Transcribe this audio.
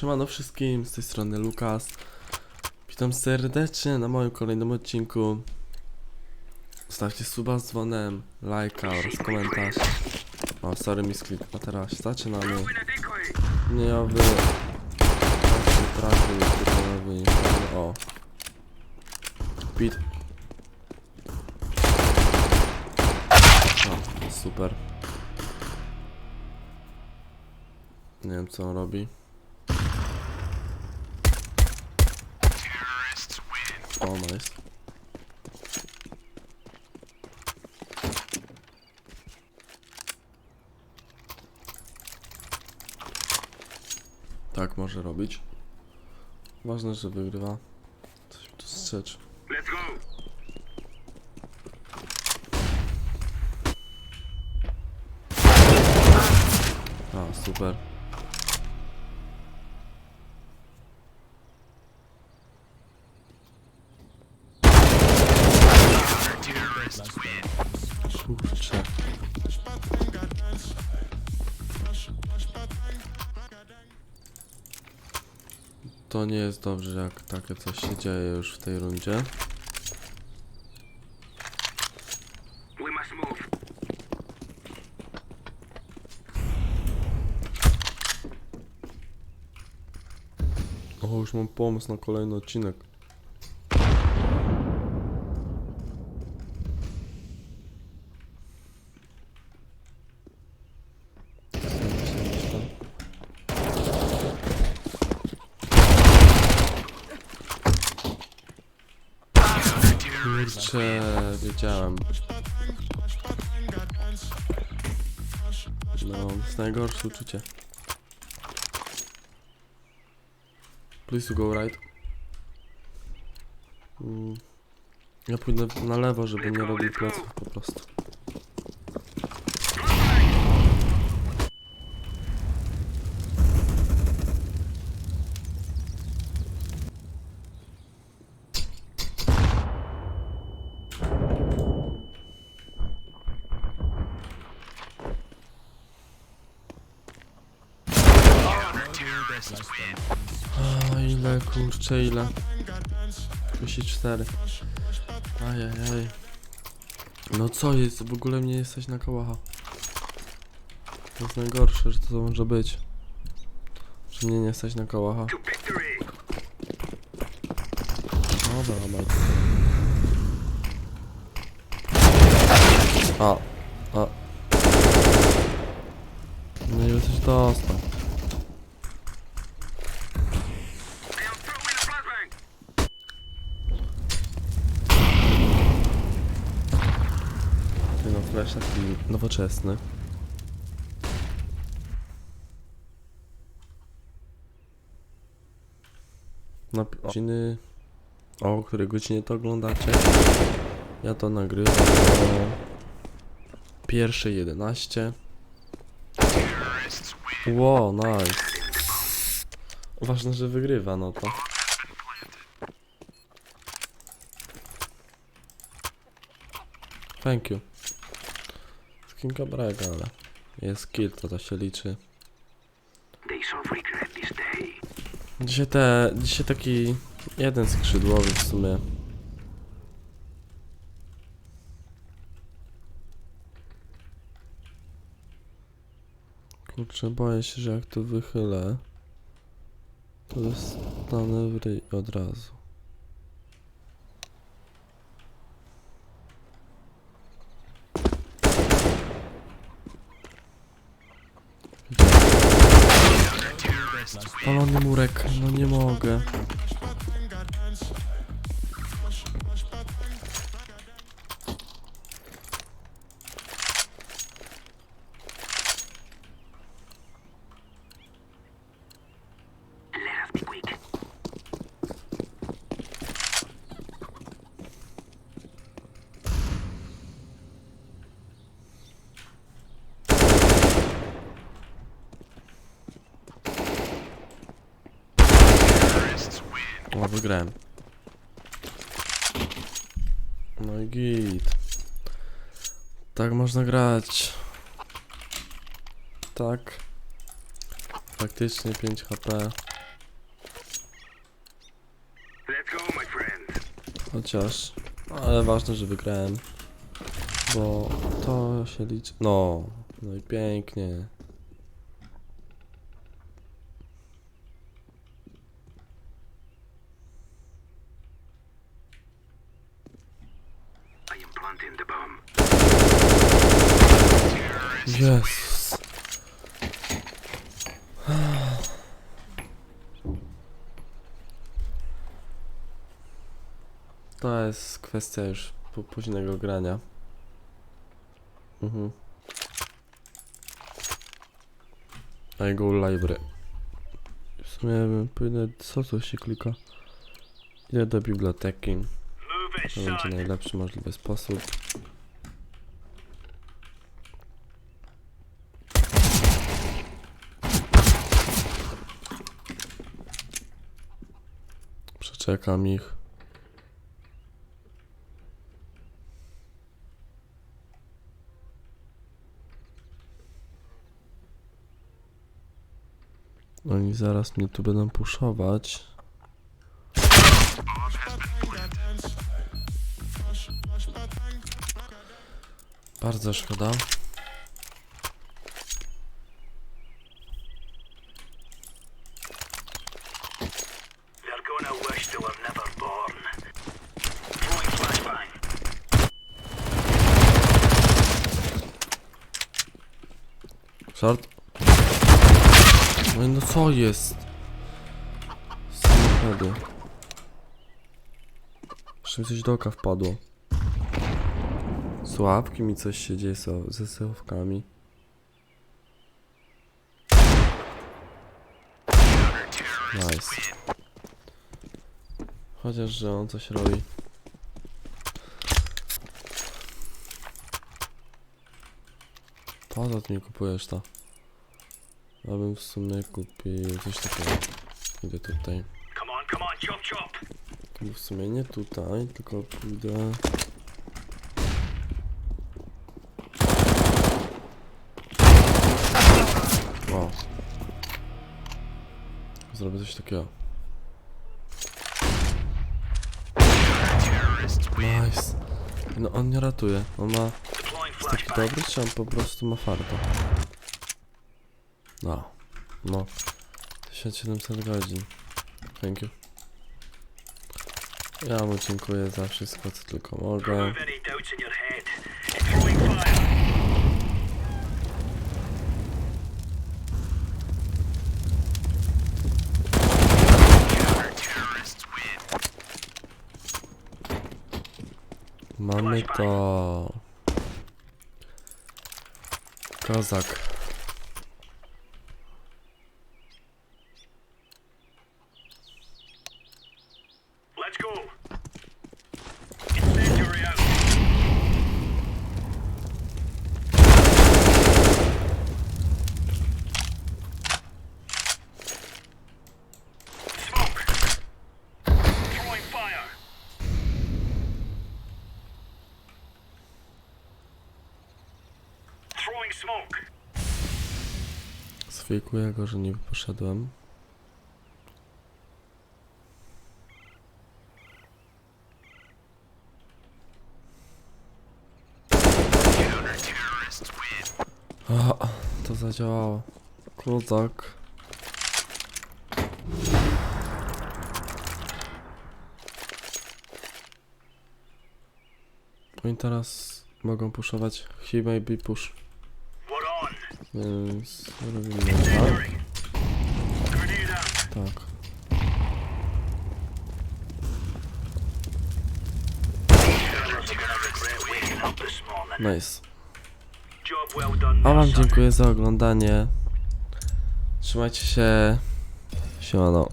Siemano wszystkim, z tej strony Lukas. Witam serdecznie na moim kolejnym odcinku. Zostawcie suba z dzwonem, lajka oraz komentarz. O, sorry misklik, a teraz zaczynamy. Dniowy... Trafił, typowy, o. Pit. O, super. Nie wiem co on robi. O, nice. Tak może robić. Ważne, że wygrywa. Coś mi tu strzecz. Let's go. A, super. To nie jest dobrze, jak takie coś się dzieje już w tej rundzie. O, już mam pomysł na kolejny odcinek. Kurczę, wiedziałem. No, jest najgorsze uczucie. Please go right. Mm. Ja pójdę na lewo, żeby nie robił pleców po prostu. A ile kurczę, ile? 34. Ajajaj. No co jest? W ogóle mnie jesteś na kałacha. To jest najgorsze, że to może być. Że mnie nie jesteś na victory. Dobra, dobra. A, a. No i jesteś dostał. I am throwing a flashbang. Ty no, flash taki nowoczesny. Na godziny... O której godzinie to oglądacie? Ja to nagrywam o pierwszej 11. Wow, nice. Ważne, że wygrywa, no to. Thank you. Skinka brega, ale jest kill, to to się liczy. Dzisiaj te, dzisiaj taki jeden skrzydłowy w sumie. Kurczę, boję się, że jak to wychylę, to dostanę w ryj od razu. Spalony murek, no nie mogę. O, wygrałem. No i git. Tak można grać. Tak. Faktycznie 5 HP. Chociaż, ale ważne, że wygrałem. Bo to się liczy. No, no i pięknie. Jezus. To jest kwestia już późnego grania. Mhm. I go library. W sumie pójdę, co tu się klika? Idę do biblioteki. To będzie najlepszy możliwy sposób. Przeczekam ich. Oni zaraz mnie tu będą puszować. Throwing flashbang. Short. No no co jest? Samochody. Jeszcze mi coś do oka wpadło. Sławki mi coś się dzieje so- ze sławkami. Nice. Chociaż, że on coś robi. Po co ty mi kupujesz to? Ja bym w sumie kupił coś takiego. Idę tutaj. Come on, come on, chop chop. W sumie nie tutaj, tylko pójdę... Wow. Zrobię coś takiego. Nice. No on nie ratuje. On ma... Jest taki dobry, czy on po prostu ma farta? No. No. 1700 godzin. Thank you. Ja mu dziękuję za wszystko, co tylko mogę. Mamy to. Kozak. Sfejkuję go, że nie poszedłem. A, to zadziałało. Kozak. Oni teraz mogą puszować he may be push. Więc robimy tak. Tak. Nice. A wam dziękuję za oglądanie. Trzymajcie się. Siemano.